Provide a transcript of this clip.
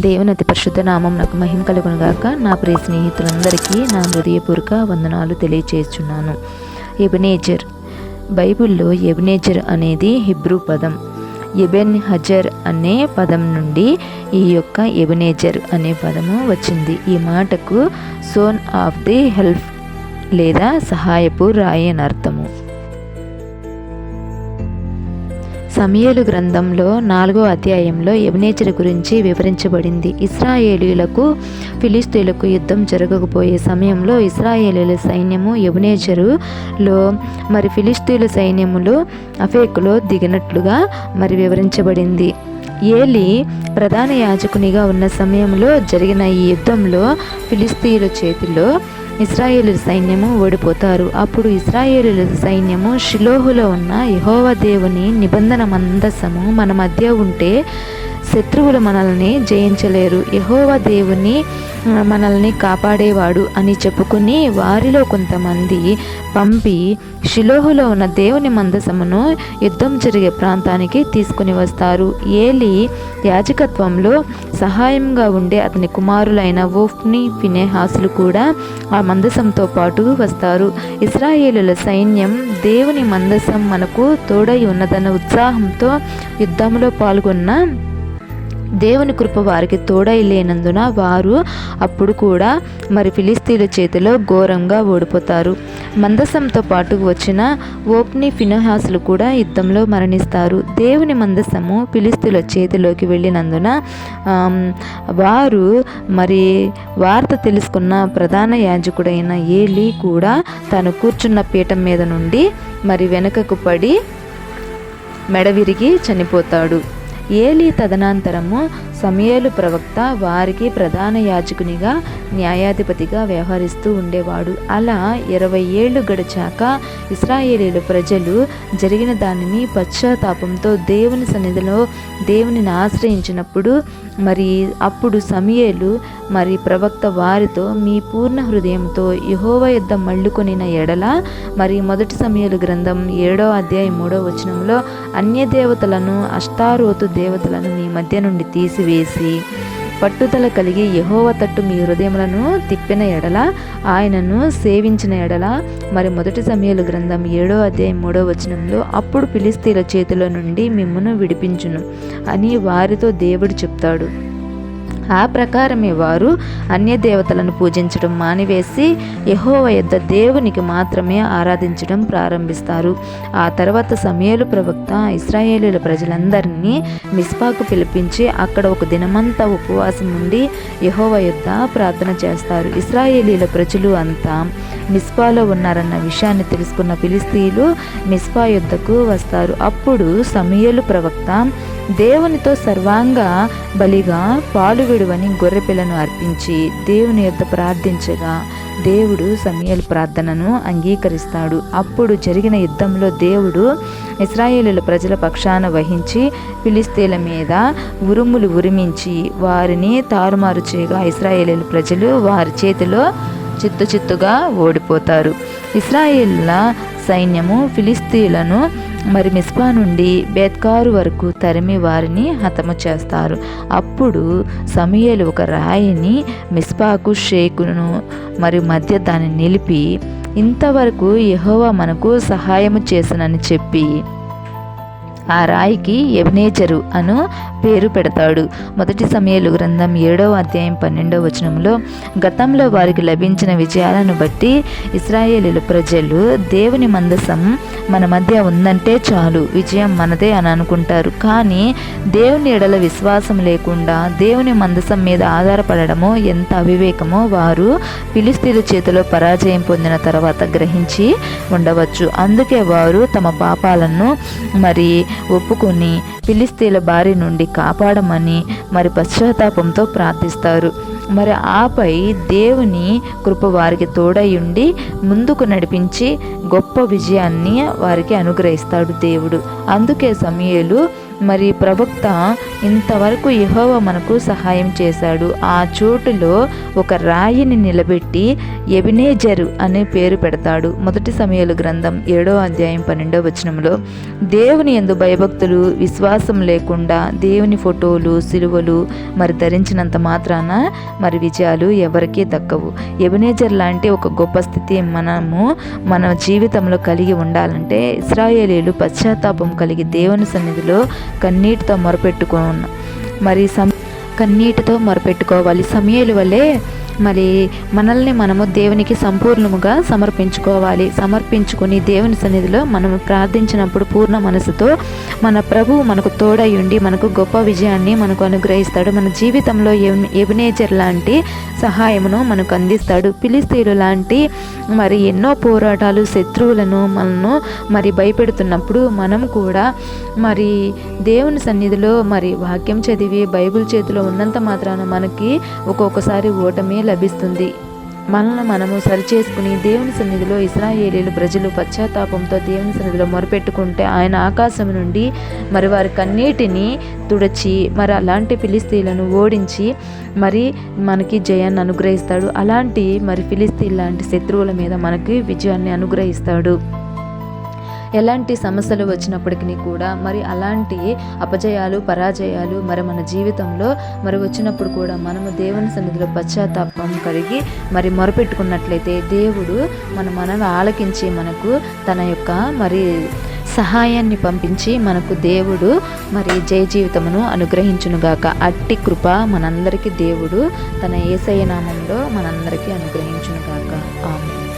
దేవుని అతి పరిశుద్ధ నామం నాకు మహిమ కలుగునుగాక నా ప్రియ స్నేహితులందరికీ నా హృదయపూర్వక వందనాలు తెలియచేస్తున్నాను. ఎబినేజర్ బైబిల్లో ఎబినేజర్ అనేది హిబ్రూ పదం. ఎబెన్ హజర్ అనే పదం నుండి ఈ యొక్క ఎబినేజర్ అనే పదము వచ్చింది. ఈ మాటకు సోన్ ఆఫ్ ది హెల్ప్ లేదా సహాయపు రాయి అని అర్థము. సమయలు గ్రంథంలో నాలుగో అధ్యాయంలో ఎబినేచర్ గురించి వివరించబడింది. ఇస్రాయేలీలకు ఫిలిస్తీన్లకు యుద్ధం జరగకపోయే సమయంలో ఇస్రాయేలీల సైన్యము ఎబినేచరులో మరి ఫిలిస్తీన్ల సైన్యములు అఫేకులో దిగినట్లుగా మరి వివరించబడింది. ఏలి ప్రధాన యాజకునిగా ఉన్న సమయంలో జరిగిన ఈ యుద్ధంలో ఫిలిస్తీన్ల చేతిలో ఇస్రాయేలు సైన్యము ఓడిపోతారు. అప్పుడు ఇస్రాయేలు సైన్యము షిలోహులో ఉన్న యహోవ దేవుని నిబంధన మందసము మన మధ్య ఉంటే శత్రువులు మనల్ని జయించలేరు. యహోవ దేవుని మనల్ని కాపాడేవాడు అని చెప్పుకుని వారిలో కొంతమంది పంపి షిలోహులో ఉన్న దేవుని మందసమును యుద్ధం జరిగే ప్రాంతానికి తీసుకుని వస్తారు. ఏలి యాజకత్వంలో సహాయంగా ఉండే అతని కుమారులైన ఓఫ్ని ఫినేహాసులు కూడా ఆ మందసంతో పాటు వస్తారు. ఇస్రాయేలుల సైన్యం దేవుని మందసం మనకు తోడై ఉన్నదన్న ఉత్సాహంతో యుద్ధంలో పాల్గొన్న దేవుని కృప వారికి తోడై లేనందున వారు అప్పుడు కూడా మరి ఫిలిస్తీన్ల చేతిలో ఘోరంగా ఓడిపోతారు. మందసంతో పాటు వచ్చిన ఓప్ని ఫినహాసులు కూడా యుద్ధంలో మరణిస్తారు. దేవుని మందసము ఫిలిస్తీన్ల చేతిలోకి వెళ్ళినందున వారు మరి వార్త తెలుసుకున్న ప్రధాన యాజకుడైన ఏలి కూడా తను కూర్చున్న పీఠం మీద నుండి మరి వెనుకకు పడి మెడ విరిగి చనిపోతాడు. ఏలి తదనంతరము సమయలు ప్రవక్త వారికి ప్రధాన యాజకునిగా న్యాయాధిపతిగా వ్యవహరిస్తూ ఉండేవాడు. అలా ఇరవై ఏళ్ళు గడిచాక ఇస్రాయేలీలు ప్రజలు జరిగిన దానిని పశ్చాత్తాపంతో దేవుని సన్నిధిలో దేవునిని ఆశ్రయించినప్పుడు మరి అప్పుడు సమయలు మరి ప్రవక్త వారితో మీ పూర్ణ హృదయంతో యహోవ యుద్ధ మళ్ళుకొనిన ఎడల మరి మొదటి సమయలు గ్రంథం ఏడో అధ్యాయం మూడో వచనంలో అన్య దేవతలను అష్టారోతు దేవతలను మీ మధ్య నుండి తీసివేసి పట్టుదల కలిగి యహోవ తట్టు మీ హృదయములను తిప్పిన ఎడల ఆయనను సేవించిన ఎడల. మరి మొదటి సమయాలు గ్రంథం ఏడో అధ్యాయం మూడో వచనంలో అప్పుడు పిలిస్తీల చేతిలో నుండి మిమ్మను విడిపించును అని వారితో దేవుడు చెప్తాడు. ఆ ప్రకారమే వారు అన్య దేవతలను పూజించడం మానివేసి యహోవ యొద్ద దేవునికి మాత్రమే ఆరాధించడం ప్రారంభిస్తారు. ఆ తర్వాత సమయలు ప్రవక్త ఇస్రాయేలీల ప్రజలందరినీ మిస్పాకు పిలిపించి అక్కడ ఒక దినమంతా ఉపవాసం ఉండి యహోవ యొద్ద ప్రార్థన చేస్తారు. ఇస్రాయేలీల ప్రజలు అంతా మిస్పాలో ఉన్నారన్న విషయాన్ని తెలుసుకున్న ఫిలిస్తీన్లు మిస్పా యుద్ధకు వస్తారు. అప్పుడు సమయలు ప్రవక్త దేవునితో సర్వాంగ బలిగా పాలు విడువని గొర్రెపిల్లను అర్పించి దేవుని యొద్ద ప్రార్థించగా దేవుడు సమయల్ ప్రార్థనను అంగీకరిస్తాడు. అప్పుడు జరిగిన యుద్ధంలో దేవుడు ఇస్రాయేలుల ప్రజల పక్షాన వహించి ఫిలిస్తీన్ల మీద ఉరుములు ఉరిమించి వారిని తారుమారు చేయగా ఇస్రాయేలీల ప్రజలు వారి చేతిలో చిత్తు చిత్తుగా ఓడిపోతారు. ఇస్రాయేళ్ళ సైన్యము ఫిలిస్తీన్లను మరి మిస్పా నుండి బేత్కారు వరకు తరిమి వారిని హతము చేస్తారు. అప్పుడు సమయలు ఒక రాయిని మిస్పాకు షేకును మరి మధ్య దాన్ని నిలిపి ఇంతవరకు యహోవా మనకు సహాయము చేసనని చెప్పి ఆ రాయికి ఎబ్నేజరు అను పేరు పెడతాడు. మొదటి సమయాలు గ్రంథం ఏడవ అధ్యాయం పన్నెండవ వచనంలో గతంలో వారికి లభించిన విజయాలను బట్టి ఇస్రాయేలీల ప్రజలు దేవుని మందసం మన మధ్య ఉందంటే చాలు. విజయం మనదే అని అనుకుంటారు. కానీ దేవుని ఎడల విశ్వాసం లేకుండా దేవుని మందసం మీద ఆధారపడడమో ఎంత అవివేకమో వారు ఫిలిస్తీన్ల చేతిలో పరాజయం పొందిన తర్వాత గ్రహించి ఉండవచ్చు. అందుకే వారు తమ పాపాలను మరి ఒప్పుకొని ఫిలిస్తీన్ల బారి నుండి కాపాడమని మరి పశ్చాత్తాపంతో ప్రార్థిస్తారు. మరి ఆపై దేవుని కృప వారికి తోడై ఉండి ముందుకు నడిపించి గొప్ప విజయాన్ని వారికి అనుగ్రహిస్తాడు దేవుడు. అందుకే సమయలు మరి ప్రవక్త ఇంతవరకు యహోవ మనకు సహాయం చేశాడు. ఆ చోటులో ఒక రాయిని నిలబెట్టి ఎబినేజరు అనే పేరు పెడతాడు. మొదటి సమయాలు గ్రంథం ఏడో అధ్యాయం పన్నెండో వచనంలో దేవుని ఎందు భయభక్తులు విశ్వాసం లేకుండా దేవుని ఫోటోలు సిలువలు మరి ధరించినంత మాత్రాన మరి విజయాలు ఎవరికీ దక్కవు. ఎబినేజర్ లాంటి ఒక గొప్ప స్థితి మనము మన జీవితంలో కలిగి ఉండాలంటే ఇస్రాయేలీలు పశ్చాత్తాపం కలిగి దేవుని సన్నిధిలో కన్నీటితో ఉన్నా. మరి సం కన్నీటితో మొరపెట్టుకోవాలి. సమయాల వల్లే మరి మనల్ని మనము దేవునికి సంపూర్ణముగా సమర్పించుకోవాలి. సమర్పించుకుని దేవుని సన్నిధిలో మనము ప్రార్థించినప్పుడు పూర్ణ మనసుతో మన ప్రభువు మనకు తోడై ఉండి మనకు గొప్ప విజయాన్ని మనకు అనుగ్రహిస్తాడు. మన జీవితంలో ఎబ్- ఎబినేజర్ లాంటి సహాయమును మనకు అందిస్తాడు. పిలిస్తీలు లాంటి మరి ఎన్నో పోరాటాలు శత్రువులను మనను మరి భయపెడుతున్నప్పుడు మనం కూడా మరి దేవుని సన్నిధిలో మరి వాక్యం చదివి బైబిల్ చేతిలో ఉన్నంత మాత్రాన మనకి ఒక్కొక్కసారి ఓటమి లభిస్తుంది. మనల్ని మనము సరిచేసుకుని దేవుని సన్నిధిలో ఇస్రాయేలీలు ప్రజలు పశ్చాత్తాపంతో దేవుని సన్నిధిలో మొరపెట్టుకుంటే ఆయన ఆకాశం నుండి మరి వారి కన్నీటిని తుడచి మరి అలాంటి ఫిలిస్తీన్లను ఓడించి మరి మనకి జయాన్ని అనుగ్రహిస్తాడు. అలాంటి మరి ఫిలిస్తీన్ లాంటి శత్రువుల మీద మనకి విజయాన్ని అనుగ్రహిస్తాడు. ఎలాంటి సమస్యలు వచ్చినప్పటికీ కూడా మరి అలాంటి అపజయాలు పరాజయాలు మరి మన జీవితంలో మరి వచ్చినప్పుడు కూడా మనము దేవుని సన్నిధిలో పశ్చాత్తాపం కలిగి మరి మొరపెట్టుకున్నట్లయితే దేవుడు మన మనవి ఆలకించి మనకు తన యొక్క మరి సహాయాన్ని పంపించి మనకు దేవుడు మరి జయ జీవితమును అనుగ్రహించునుగాక. అట్టి కృప మనందరికీ దేవుడు తన ఏసయ్య నామంలో మనందరికీ అనుగ్రహించునుగాక. ఆమె